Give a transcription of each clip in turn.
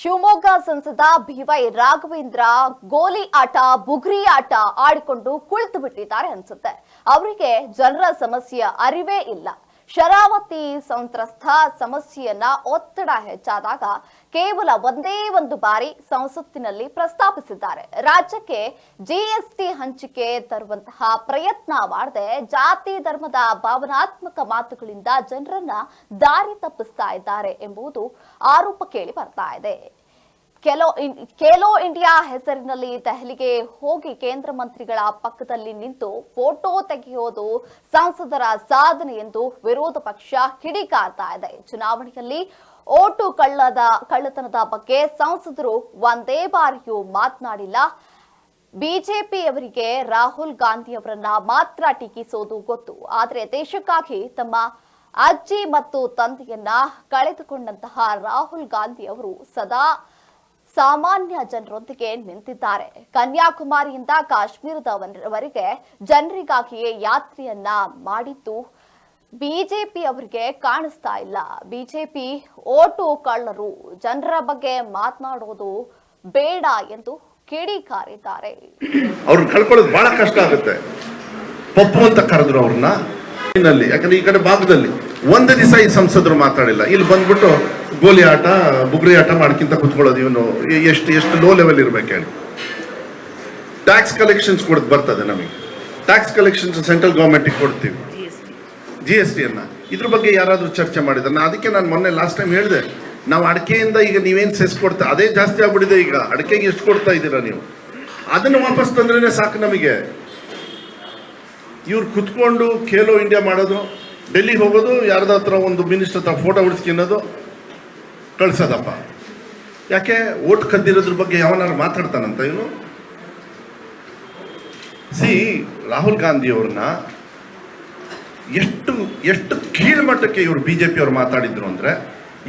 ಶಿವಮೊಗ್ಗ ಸಂಸದ ಬಿವೈ ರಾಘವೇಂದ್ರ ಗೋಲಿ ಆಟ, ಬುಗ್ರಿ ಆಟ ಆಡಿಕೊಂಡು ಕುಳಿತು ಬಿಟ್ಟಿದ್ದಾರೆ ಅನ್ಸುತ್ತೆ. ಅವರಿಗೆ ಜನರ ಸಮಸ್ಯೆಯ ಅರಿವೇ ಇಲ್ಲ. ಶರಾವತಿ ಸಂತ್ರಸ್ತ ಸಮಸ್ಯೆಯನ್ನ ಒತ್ತಡ ಹೆಚ್ಚಾದಾಗ ಕೇವಲ ಒಂದೇ ಒಂದು ಬಾರಿ ಸಂಸತ್ತಿನಲ್ಲಿ ಪ್ರಸ್ತಾಪಿಸಿದ್ದಾರೆ. ರಾಜ್ಯಕ್ಕೆ ಜಿಎಸ್ಟಿ ಹಂಚಿಕೆ ತರುವಂತಹ ಪ್ರಯತ್ನ ಮಾಡದೆ ಜಾತಿ ಧರ್ಮದ ಭಾವನಾತ್ಮಕ ಮಾತುಗಳಿಂದ ಜನರನ್ನ ದಾರಿ ತಪ್ಪಿಸ್ತಾ ಇದ್ದಾರೆ ಎಂಬುದು ಆರೋಪ ಕೇಳಿ ಬರ್ತಾ ಇದೆ. ಕೆಲೋ ಖೇಲೋ ಇಂಡಿಯಾ ಹೆಸರಿನಲ್ಲಿ ದೆಹಲಿಗೆ ಹೋಗಿ ಕೇಂದ್ರ ಮಂತ್ರಿಗಳ ಪಕ್ಕದಲ್ಲಿ ನಿಂತು ಫೋಟೋ ತೆಗೆಯೋದು ಸಂಸದರ ಸಾಧನೆ ಎಂದು ವಿರೋಧ ಪಕ್ಷ ಕಿಡಿಕಾರ್ತಾ ಇದೆ. ಚುನಾವಣೆಯಲ್ಲಿ ಓಟು ಕಳ್ಳದ, ಕಳ್ಳತನದ ಬಗ್ಗೆ ಸಂಸದರು ಒಂದೇ ಬಾರಿಯೂ ಮಾತನಾಡಿಲ್ಲ. ಬಿಜೆಪಿಯವರಿಗೆ ರಾಹುಲ್ ಗಾಂಧಿಯವರನ್ನ ಮಾತ್ರ ಟೀಕಿಸೋದು ಗೊತ್ತು. ಆದರೆ ದೇಶಕ್ಕಾಗಿ ತಮ್ಮ ಅಜ್ಜಿ ಮತ್ತು ತಂದೆಯನ್ನ ಕಳೆದುಕೊಂಡಂತಹ ರಾಹುಲ್ ಗಾಂಧಿ ಅವರು ಸದಾ ಸಾಮಾನ್ಯ ಜನರೊಂದಿಗೆ ನಿಂತಿದ್ದಾರೆ. ಕನ್ಯಾಕುಮಾರಿಯಿಂದ ಕಾಶ್ಮೀರದವರೆಗೆ ಜನರಿಗಾಗಿಯೇ ಯಾತ್ರೆಯನ್ನ ಮಾಡಿದ್ದು ಬಿಜೆಪಿ ಅವರಿಗೆ ಕಾಣಿಸ್ತಾ ಇಲ್ಲ. ಬಿಜೆಪಿ ಓಟು ಕಳ್ಳರು, ಜನರ ಬಗ್ಗೆ ಮಾತನಾಡೋದು ಬೇಡ ಎಂದು ಕಿಡಿಕಾರಿದ್ದಾರೆ. ಅವ್ರು ಕಳ್ಕೊಳ್ಳೋದು ಬಹಳ ಕಷ್ಟ ಆಗುತ್ತೆ. ಪಪ್ಪು ಅಂತ ಕರೆದ್ರು ಅವ್ರನ್ನ. ಯಾಕಂದ್ರೆ ಈ ಕಡೆ ಭಾಗದಲ್ಲಿ ಒಂದು ದಿವಸ ಈ ಸಂಸದರು ಮಾತಾಡಿಲ್ಲ. ಇಲ್ಲಿ ಬಂದ್ಬಿಟ್ಟು ಗೋಲಿ ಆಟ, ಬುಗ್ರಿ ಆಟ ಮಾಡ್ಕಿಂತ ಕುತ್ಕೊಳ್ಳೋದು ಇವನು. ಎಷ್ಟು ಎಷ್ಟು ಲೋ ಲೆವೆಲ್ ಇರ್ಬೇಕು ಹೇಳಿ. ಟ್ಯಾಕ್ಸ್ ಕಲೆಕ್ಷನ್ಸ್ ಕೊಡ್ ಬರ್ತದೆ ನಮಗೆ. ಟ್ಯಾಕ್ಸ್ ಕಲೆಕ್ಷನ್ಸ್ ಸೆಂಟ್ರಲ್ ಗೌರ್ಮೆಂಟಿಗೆ ಕೊಡ್ತೀವಿ. ಜಿ ಎಸ್ ಟಿಯನ್ನ ಇದ್ರ ಬಗ್ಗೆ ಯಾರಾದರೂ ಚರ್ಚೆ ಮಾಡಿದ್ರೆ ನಾ ಅದಕ್ಕೆ ನಾನು ಮೊನ್ನೆ ಲಾಸ್ಟ್ ಟೈಮ್ ಹೇಳಿದೆ. ನಾವು ಅಡಿಕೆಯಿಂದ ಈಗ ನೀವೇನು ಸೆಸ್ ಕೊಡ್ತಾ, ಅದೇ ಜಾಸ್ತಿ ಆಗ್ಬಿಟ್ಟಿದೆ ಈಗ. ಅಡಿಕೆಗೆ ಎಷ್ಟು ಕೊಡ್ತಾ ಇದ್ದೀರಾ ನೀವು? ಅದನ್ನು ವಾಪಸ್ ತಂದ್ರೇನೆ ಸಾಕು ನಮಗೆ. ಇವ್ರು ಕುತ್ಕೊಂಡು ಖೇಲೋ ಇಂಡಿಯಾ ಮಾಡೋದು ಡೆಲ್ಲಿಗೆ ಹೋಗೋದು ಯಾರ್ದ ಹತ್ರ ಒಂದು ಮಿನಿಸ್ಟರ್ ಹತ್ರ ಫೋಟೋ ಹೊಡಿಸ್ಕಿನ್ನೋದು ಕಳ್ಸೋದಪ್ಪ. ಯಾಕೆ ಓಟ್ ಕದ್ದಿರೋದ್ರ ಬಗ್ಗೆ ಯಾವನಾರು ಮಾತಾಡ್ತಾನಂತ ಇವನು? ಸಿ, ರಾಹುಲ್ ಗಾಂಧಿ ಅವ್ರನ್ನ ಎಷ್ಟು ಎಷ್ಟು ಕೀಳ್ಮಟ್ಟಕ್ಕೆ ಇವರು ಬಿ ಜೆ ಪಿ ಅವ್ರು ಮಾತಾಡಿದ್ರು ಅಂದರೆ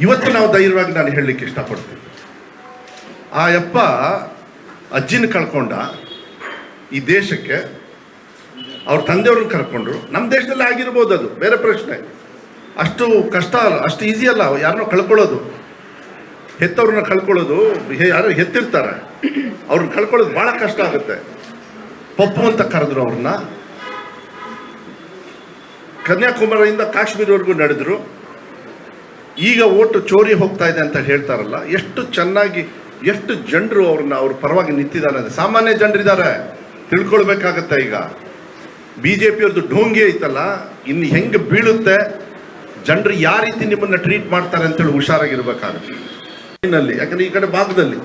ಇವತ್ತು ನಾವು ಧೈರ್ಯವಾಗಿ ನಾನು ಹೇಳಲಿಕ್ಕೆ ಇಷ್ಟಪಡ್ತೀನಿ. ಆ ಅಪ್ಪ ಅಜ್ಜಿನ ಕಳ್ಕೊಂಡ ಈ ದೇಶಕ್ಕೆ ಅವ್ರ ತಂದೆಯವ್ರನ್ನ ಕರ್ಕೊಂಡ್ರು. ನಮ್ಮ ದೇಶದಲ್ಲಿ ಆಗಿರ್ಬೋದು ಅದು, ಬೇರೆ ಪ್ರಶ್ನೆ. ಅಷ್ಟು ಕಷ್ಟ ಅಷ್ಟು ಈಸಿ ಅಲ್ಲ, ಯಾರನ್ನೋ ಕಳ್ಕೊಳ್ಳೋದು. ಹೆತ್ತವ್ರನ್ನ ಕಳ್ಕೊಳ್ಳೋದು ಯಾರು ಹೆತ್ತಿರ್ತಾರೆ. ಅವ್ರನ್ನ ಕಳ್ಕೊಳ್ಳೋದು ಭಾಳ ಕಷ್ಟ ಆಗುತ್ತೆ. ಪಪ್ಪು ಅಂತ ಕರೆದ್ರು ಅವ್ರನ್ನ. ಕನ್ಯಾಕುಮಾರಿಯಿಂದ ಕಾಶ್ಮೀರವರೆಗೂ ನಡೆದ್ರು. ಈಗ ಓಟು ಚೋರಿ ಹೋಗ್ತಾ ಇದೆ ಅಂತ ಹೇಳ್ತಾರಲ್ಲ, ಎಷ್ಟು ಚೆನ್ನಾಗಿ, ಎಷ್ಟು ಜನರು ಅವ್ರನ್ನ ಅವ್ರ ಪರವಾಗಿ ನಿಂತಿದ್ದಾರೆ ಅಂದರೆ, ಸಾಮಾನ್ಯ ಜನರಿದ್ದಾರೆ. ತಿಳ್ಕೊಳ್ಬೇಕಾಗತ್ತೆ ಈಗ. ಬಿ ಜೆ ಪಿಯವ್ರದ್ದು ಢೋಂಗಿ ಐತಲ್ಲ, ಇನ್ನು ಹೆಂಗೆ ಬೀಳುತ್ತೆ, ಜನರು ಯಾವ ರೀತಿ ನಿಮ್ಮನ್ನು ಟ್ರೀಟ್ ಮಾಡ್ತಾರೆ ಅಂತೇಳಿ ಹುಷಾರಾಗಿರ್ಬೇಕಾಗುತ್ತೆ. ಯಾಕಂದ್ರೆ ಈ ಕಡೆ ಭಾಗದಲ್ಲಿ.